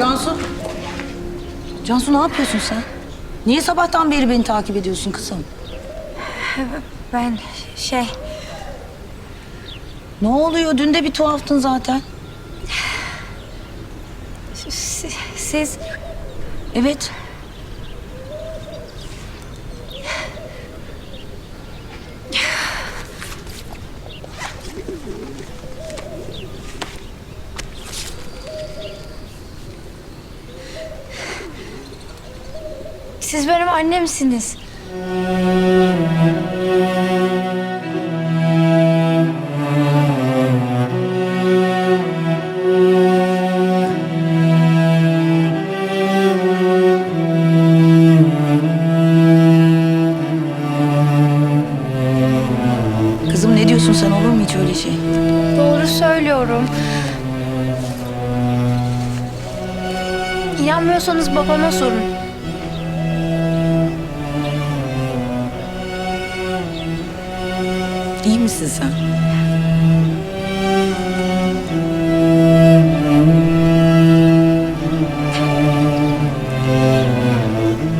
Cansu. Cansu ne yapıyorsun sen? Niye sabahtan beri beni takip ediyorsun kızım? Ben şey... Ne oluyor? Dün de bir tuhaftın zaten. Siz... siz... Evet. Siz benim annemsiniz. Kızım ne diyorsun sen? Olur mu hiç öyle şey? Doğru söylüyorum. İnanmıyorsanız babama sorun. İyi misin sen?